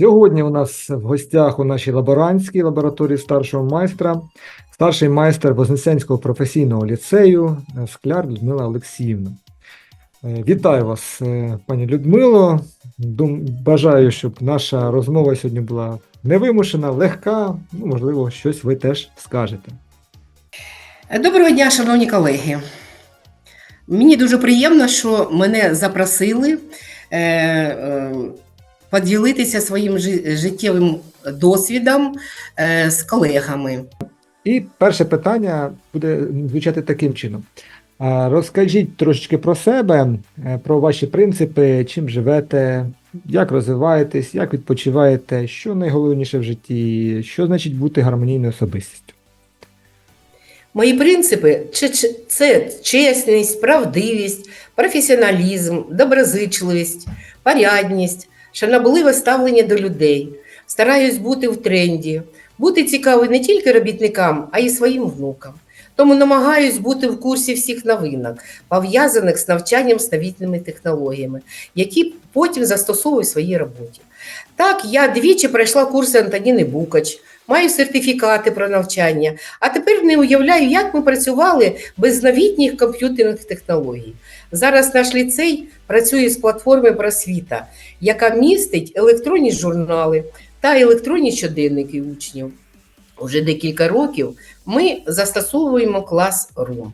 Сьогодні у нас в гостях у нашій лаборантській лабораторії старшого майстра, старший майстер Вознесенського професійного ліцею е, Скляр Людмила Олексіївна. Е, Вітаю вас, е, пані Людмило. Дум- Бажаю, щоб наша розмова сьогодні була невимушена, легка. Ну, можливо, щось ви теж скажете. Доброго дня, шановні колеги. Мені дуже приємно, що мене запросили поділитися своїм життєвим досвідом е, з колегами. І перше питання буде звучати таким чином. Розкажіть трошечки про себе, е, про ваші принципи, чим живете, як розвиваєтесь, як відпочиваєте, що найголовніше в житті, що значить бути гармонійною особистістю. Мої принципи це чесність, правдивість, професіоналізм, доброзичливість, порядність, шанобливе ставлення до людей. Стараюсь бути в тренді, бути цікавий не тільки робітникам, а й своїм внукам. Тому намагаюсь бути в курсі всіх новинок, пов'язаних з навчанням з новітними технологіями, які потім застосовую в своїй роботі. Так, я двічі пройшла курси Антоніни Букач, маю сертифікати про навчання, а тепер не уявляю, як ми працювали без новітніх комп'ютерних технологій. Зараз наш ліцей працює з платформи просвіта, яка містить електронні журнали та електронні щоденники учнів. Уже декілька років ми застосовуємо клас Рум.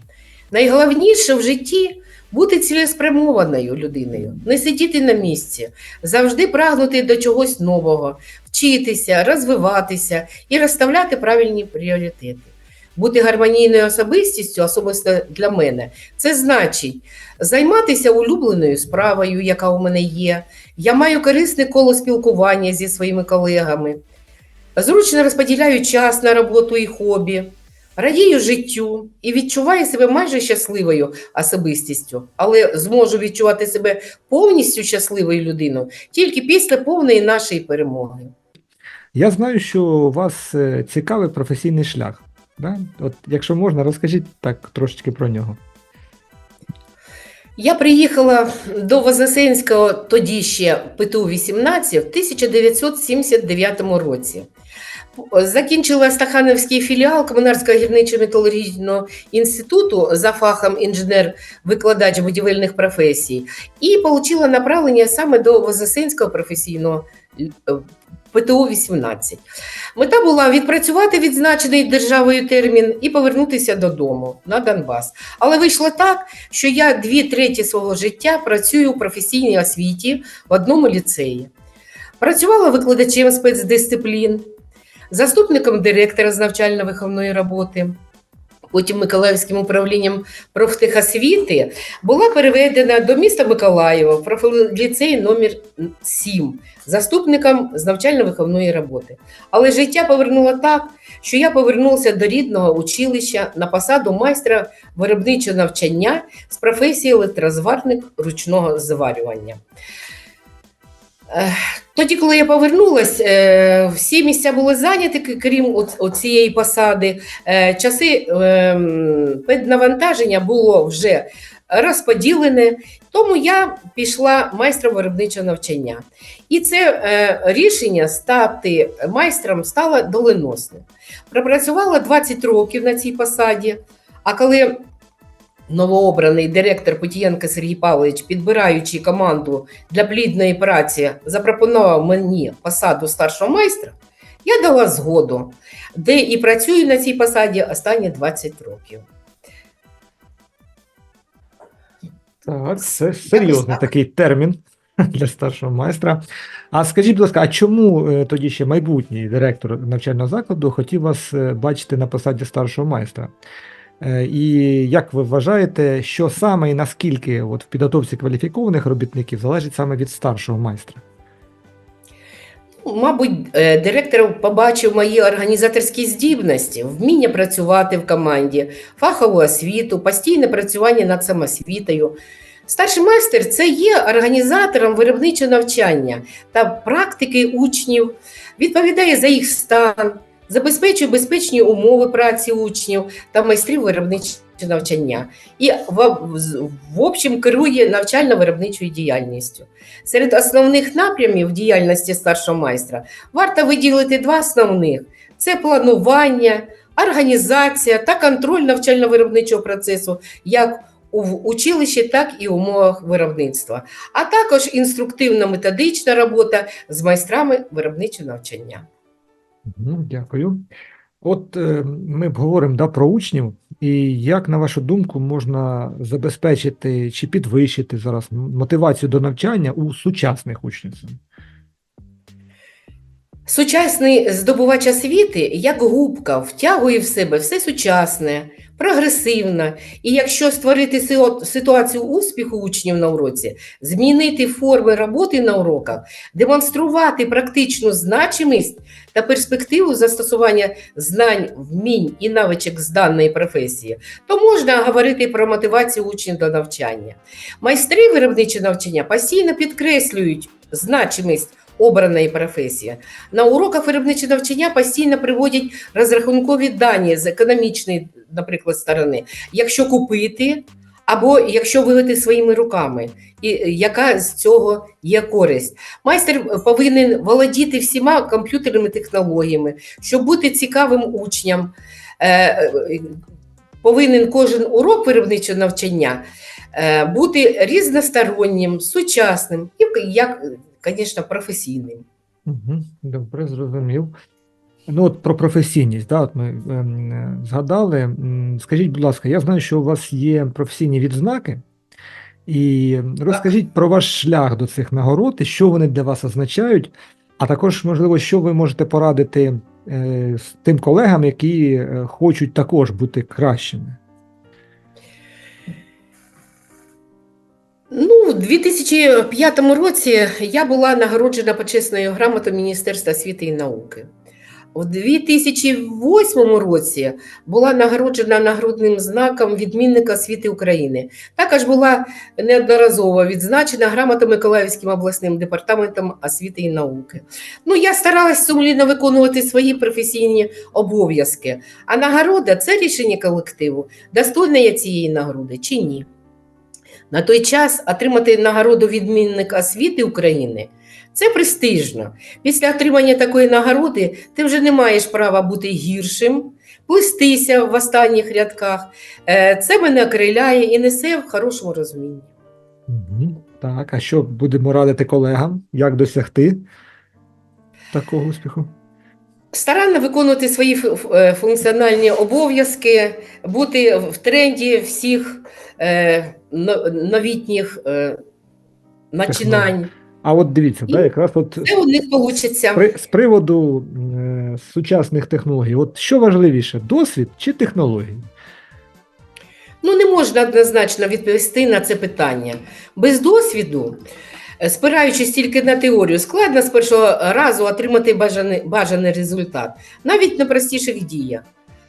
Найголовніше в житті бути цілеспрямованою людиною, не сидіти на місці, завжди прагнути до чогось нового, вчитися, розвиватися і розставляти правильні пріоритети. Бути гармонійною особистістю, особисто для мене, це значить займатися улюбленою справою, яка у мене є. Я маю корисне коло спілкування зі своїми колегами, зручно розподіляю час на роботу і хобі, радію життю і відчуваю себе майже щасливою особистістю, але зможу відчувати себе повністю щасливою людиною тільки після повної нашої перемоги. Я знаю, що у вас е, цікавий професійний шлях. Да? От, якщо можна, розкажіть так трошечки про нього. Я приїхала до Вознесенського тоді ще ПТУ-18 в 1979 році. Закінчила Стаханівський філіал Комунарського гірничо-металургійного інституту за фахом інженер-викладач будівельних професій і отримала направлення саме до Вознесенського професійного е, ПТУ-18. Мета була відпрацювати відзначений державою термін і повернутися додому на Донбас. Але вийшло так, що я дві треті свого життя працюю у професійній освіті в одному ліцеї. Працювала викладачем спецдисциплін, заступником директора з навчально-виховної роботи. Потім Миколаївським управлінням профтехосвіти була переведена до міста Миколаєва профліцей номер 7 заступником з навчально-виховної роботи. Але життя повернуло так, що я повернулася до рідного училища на посаду майстра виробничого навчання з професії електрозварник ручного зварювання. Тоді, коли я повернулася, е, всі місця були зайняті, крім цієї посади. Е, Часи ем, навантаження було вже розподілене, тому я пішла майстром виробничого навчання. І це е, рішення стати майстром стало доленосним. Пропрацювала 20 років на цій посаді, а коли новообраний директор Путієнко Сергій Павлович, підбираючи команду для плідної праці, запропонував мені посаду старшого майстра, я дала згоду, де і працюю на цій посаді останні 20 років. Так, це серйозний так. такий термін для старшого майстра. А скажіть, будь ласка, а чому е, тоді ще майбутній директор навчального закладу хотів вас е, бачити на посаді старшого майстра? Е, І як ви вважаєте, що саме і наскільки от в підготовці кваліфікованих робітників залежить саме від старшого майстра? Мабуть, е, директор побачив мої організаторські здібності, вміння працювати в команді, фахову освіту, постійне працювання над самосвітою. Старший майстер це є організатором виробничого навчання та практики учнів, відповідає за їх стан, забезпечує безпечні умови праці учнів та майстрів виробничого навчання і в, в, общем керує навчально-виробничою діяльністю. Серед основних напрямів діяльності старшого майстра варто виділити два основних: це планування, організація та контроль навчально-виробничого процесу як в училищі, так і в умовах виробництва, а також інструктивно-методична робота з майстрами виробничого навчання. Дякую. От е, ми говоримо да, про учнів, і як, на вашу думку, можна забезпечити чи підвищити зараз мотивацію до навчання у сучасних учнів? Сучасний здобувач освіти, як губка, втягує в себе все сучасне, прогресивне. І якщо створити ситуацію успіху учнів на уроці, змінити форми роботи на уроках, демонструвати практичну значимість та перспективу застосування знань, вмінь і навичок з даної професії, то можна говорити про мотивацію учнів до навчання. Майстри виробничого навчання постійно підкреслюють значимість обраної професії. На уроках виробничого навчання постійно приводять розрахункові дані з економічної, наприклад, сторони. Якщо купити або якщо вилити своїми руками, і е, яка з цього є користь. Майстер повинен володіти всіма комп'ютерними технологіями, щоб бути цікавим учням. Е, е, Повинен кожен урок виробничого навчання бути різностороннім, сучасним як, звісно, професійним. Угу, добре, зрозумів. Ну, от про професійність, да, от ми е, згадали. Скажіть, будь ласка, я знаю, що у вас є професійні відзнаки, і розкажіть про ваш шлях до цих нагород і що вони для вас означають, а також, можливо, що ви можете порадити е, з тим колегам, які е, хочуть також бути кращими. У 2005 році я була нагороджена почесною грамотою Міністерства освіти і науки. У 2008 році була нагороджена нагрудним знаком відмінника освіти України. Також була неодноразово відзначена грамотою Миколаївським обласним департаментом освіти і науки. Ну, я старалась сумлінно виконувати свої професійні обов'язки. А нагорода це рішення колективу. Достойна я цієї нагороди чи ні? На той час отримати нагороду відмінник освіти України це престижно. Після отримання такої нагороди ти вже не маєш права бути гіршим, плестися в останніх рядках. Е, Це мене окриляє і несе в хорошому розумінні. Так, а що будемо радити колегам? Як досягти такого успіху? Старанно виконувати свої е, функціональні обов'язки, бути в тренді всіх е, новітніх е, начинань. А от дивіться, да, якраз от Це у них вийде. З приводу е, сучасних технологій, от що важливіше, досвід чи технології? Ну, не можна однозначно відповісти на це питання. Без досвіду, е, спираючись тільки на теорію, складно з першого разу отримати бажаний, бажаний результат, навіть на простіших діях.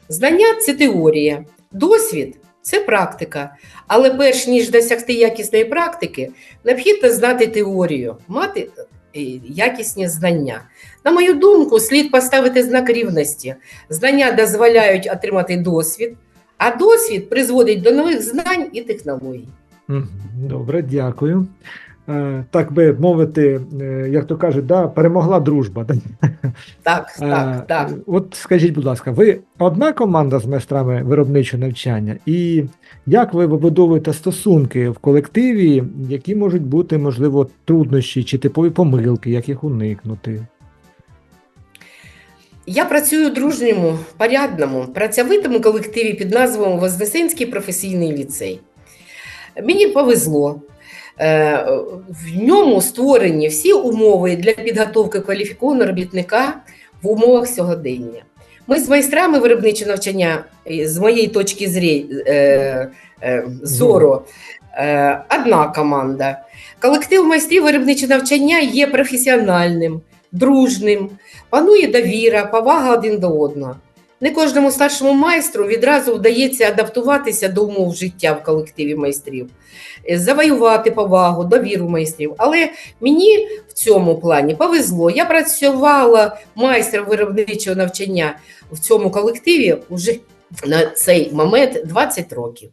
Знання це теорія, досвід це практика. Але перш ніж досягти якісної практики, необхідно знати теорію, мати е, якісні знання. На мою думку, слід поставити знак рівності. Знання дозволяють отримати досвід. А досвід призводить до нових знань і технологій. Добре, дякую. Е, так би мовити, е, як то кажуть, да, перемогла дружба. Так, Е, так, так. От скажіть, будь ласка, ви одна команда з майстрами виробничого навчання, і як ви вибудовуєте стосунки в колективі, які можуть бути, можливо, труднощі чи типові помилки, як їх уникнути? Я працюю у дружньому, порядному, працьовитому колективі під назвою Вознесенський професійний ліцей. Мені повезло. Е, В ньому створені всі умови для підготовки кваліфікованого робітника в умовах сьогодення. Ми з майстрами виробничого навчання, з моєї точки зрі- е, е, зору, одна команда. Колектив майстрів виробничого навчання є професіональним, дружним, панує довіра, повага один до одного. Не кожному старшому майстру відразу вдається адаптуватися до умов життя в колективі майстрів, е, завоювати повагу, довіру майстрів. Але мені в цьому плані повезло. Я працювала майстром виробничого навчання в цьому колективі вже на цей момент 20 років.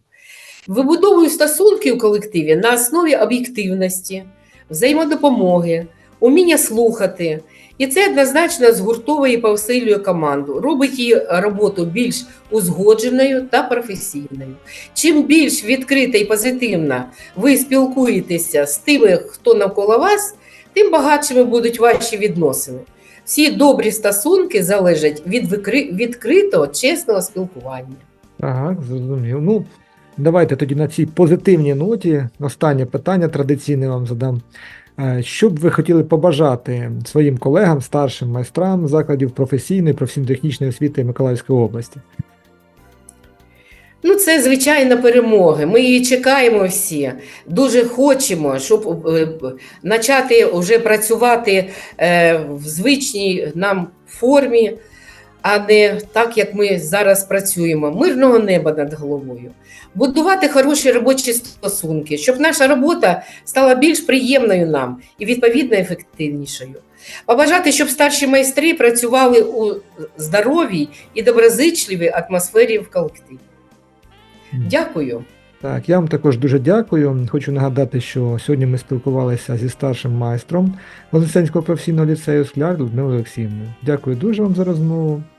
Вибудовую стосунки у колективі на основі об'єктивності, взаємодопомоги, уміння слухати. І це однозначно згуртовує і посилює команду, робить її роботу більш узгодженою та професійною. Чим більш відкрита і позитивна ви спілкуєтеся з тими, хто навколо вас, тим багатшими будуть ваші відносини. Всі добрі стосунки залежать від відкритого, чесного спілкування. Так, зрозумів. Ну, давайте тоді на цій позитивній ноті останнє питання традиційне вам задам. Е, Що б ви хотіли побажати своїм колегам, старшим майстрам закладів професійної, професійно-технічної освіти Миколаївської області? Ну, це звичайно перемоги. Ми її чекаємо всі. Дуже хочемо, щоб е, почати вже працювати е, в звичній нам формі, а не так, як ми зараз працюємо. Мирного неба над головою. Будувати хороші робочі стосунки, щоб наша робота стала більш приємною нам і відповідно ефективнішою. Побажати, щоб старші майстри працювали у здоровій і доброзичливій атмосфері в колективі. Дякую. Так, я вам також дуже дякую. Хочу нагадати, що сьогодні ми спілкувалися зі старшим майстром Вознесенського професійного ліцею Скляр Людмилою Олексіївною. Дякую дуже вам за розмову.